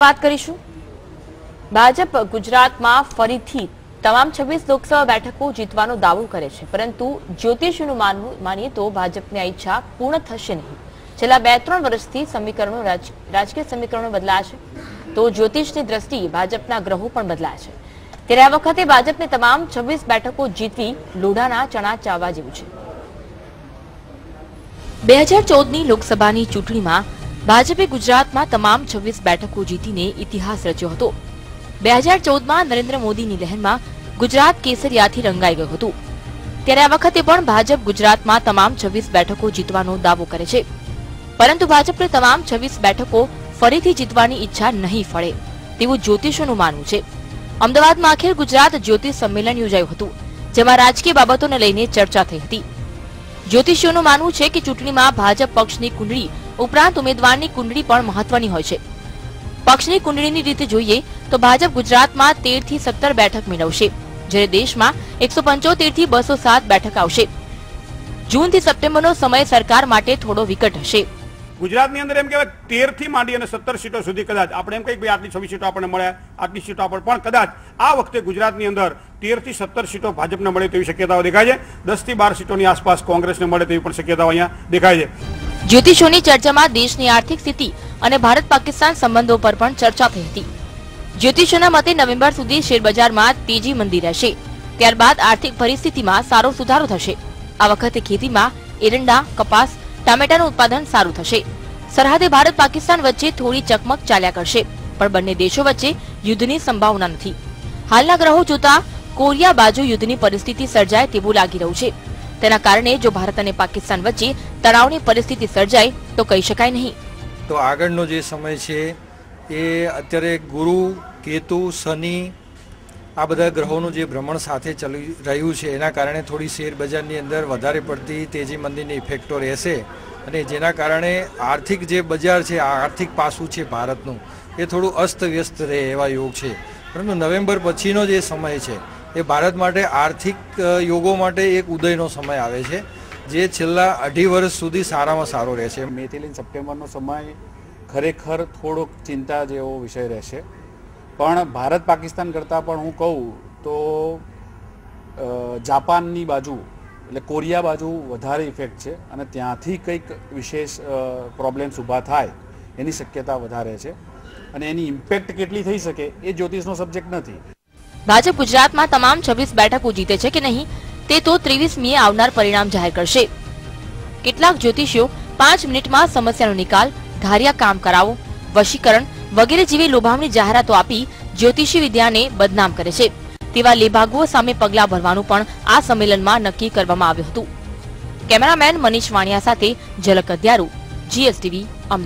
વાત કરીશું. ભાજપ ગુજરાતમાં ફરીથી તમામ છવ્વીસ લોકસભા બેઠકો જીતવાનો દાવો કરે છે. પરંતુ જ્યોતિષનું માનવું, માનીએ તો ભાજપની આ ઈચ્છા પૂર્ણ થશે નહીં. છેલ્લા બે ત્રણ વર્ષથી સમીકરણો રાજકીય સમીકરણો બદલાયા તો જ્યોતિષની દ્રષ્ટિએ ભાજપના ગ્રહો પણ બદલાયા છે. ત્યારે આ વખતે ભાજપને તમામ છવ્વીસ બેઠકો જીતવી લોઢાના ચણા ચાવવા જેવું છે. બે હજાર ચૌદની લોકસભાની ચૂંટણીમાં ભાજપે ગુજરાતમાં તમામ છવ્વીસ બેઠકો જીતીને ઇતિહાસ રચ્યો હતો. બે હજાર ચૌદમાં નરેન્દ્ર મોદીની લહેરમાં ગુજરાત કેસરિયાથી રંગાઈ ગયું હતું. ત્યારે આ વખતે પણ ભાજપ ગુજરાતમાં તમામ છવ્વીસ બેઠકો જીતવાનો દાવો કરે છે. પરંતુ ભાજપને તમામ છવ્વીસ બેઠકો ફરીથી જીતવાની ઈચ્છા નહીં ફળે તેવું જ્યોતિષોનું માનવું છે. અમદાવાદમાં અખિલ ગુજરાત જ્યોતિષ સંમેલન યોજાયું હતું, જેમાં રાજકીય બાબતોને લઈને ચર્ચા થઈ હતી. જ્યોતિષીઓનું માનવું છે કે ચૂંટણીમાં ભાજપ પક્ષની કુંડળી ઉપરાંત ઉમેદવારની કુંડળી પણ મહત્વની હોય છે. પક્ષની કુંડળીની રીતે જોઈએ તો ભાજપ ગુજરાતમાં તેરથી સત્તર બેઠક મેળવશે, જ્યારે દેશમાં એકસો પંચોતેરથી બસો સાત બેઠક આવશે. જૂનથી સપ્ટેમ્બરનો સમય સરકાર માટે થોડો વિકટ હશે. ગુજરાતની અંદર એમ કહેવાય તેરથી માંડી અને સત્તર સીટો સુધી કદાચ, આપણે એમ કહીએ ભાઈ આટલી છવ્વીસ સીટો આપણને મળે આટલી સીટો આપણે પણ કદાચ આ વખતે ગુજરાતની અંદર તેરથી સત્તર સીટો ભાજપને મળે તેવી શક્યતાઓ દેખાય છે. દસથી બાર સીટોની આસપાસ કોંગ્રેસને મળે તેવી પણ શક્યતાઓ અહીંયા દેખાય છે. જ્યોતિષોની ચર્ચામાં દેશની આર્થિક સ્થિતિ અને ભારત પાકિસ્તાન સંબંધો પર પણ ચર્ચા થઈ હતી. જ્યોતિષોના મતે નવેમ્બર સુધી શેરબજારમાં તેજી મંદી રહેશે. ત્યારબાદ આર્થિક પરિસ્થિતિમાં સારો સુધારો થશે. આ વખતે ખેતીમાં એરંડા, કપાસ, ટામેટાનું ઉત્પાદન સારું થશે. સરહદે ભારત પાકિસ્તાન વચ્ચે થોડી ચકમક ચાલ્યા કરશે, પણ બંને દેશો વચ્ચે યુદ્ધની સંભાવના નથી. હાલના ગ્રહો જોતા કોરિયા બાજુ યુદ્ધની પરિસ્થિતિ સર્જાય તેવું લાગી રહ્યું છે. તેના કારણે જો ભારત અને પાકિસ્તાન વચ્ચે તણાવની પરિસ્થિતિ સર્જાય, તો કહી શકાય નહીં. તો આગળનો જે સમય છે, એ અત્યારે ગુરુ, કેતુ, શનિ, આ બધા ગ્રહોનું જે ભ્રમણ સાથે ચાલી રહ્યું છે, એના કારણે થોડી શેરબજારની અંદર વધારે પડતી તેજી મંદીની ઇફેક્ટો રહેશે. અને જેના કારણે આર્થિક જે બજાર છે, આ આર્થિક પાસું છે ભારતનું, એ થોડું અસ્તવ્યસ્ત રહે એવા યોગ છે. પરંતુ નવેમ્બર પછીનો જે સમય છે એ ભારત માટે આર્થિક યોગો માટે એક ઉદયનો સમય આવે છે, જે છેલ્લા અઢી વર્ષ સુધી સારામાં સારો રહેશે મેથી લઈને સપ્ટેમ્બરનો સમય ખરેખર થોડોક ચિંતા જેવો વિષય રહેશે. પણ ભારત પાકિસ્તાન કરતાં પણ હું કહું તો જાપાનની બાજુ એટલે કોરિયા બાજુ વધારે ઇફેક્ટ છે અને ત્યાંથી કંઈક વિશેષ પ્રોબ્લેમ્સ ઊભા થાય એની શક્યતા વધારે છે. અને એની ઇમ્પેક્ટ કેટલી થઈ શકે એ જ્યોતિષનો સબ્જેક્ટ નથી. ભાજપ ગુજરાતમાં તમામ છવ્વીસ બેઠકો જીતે છે કે નહીં તે તો ત્રેવીસમીએ આવનાર પરિણામ જાહેર કરશે. કેટલાક જ્યોતિષીઓ પાંચ મિનિટમાં સમસ્યાનો નિકાલ, ધાર્યા કામ કરાવો, વશીકરણ વગેરે જેવી લોભામણી જાહેરાતો આપી જ્યોતિષી વિદ્યાને બદનામ કરે છે. તેવા લેભાગુઓ સામે પગલાં ભરવાનું પણ આ સંમેલનમાં નક્કી કરવામાં આવ્યું હતું. કેમેરામેન મનીષ વાણિયા સાથે ઝલક અધ્યારુ, જીએસટીવી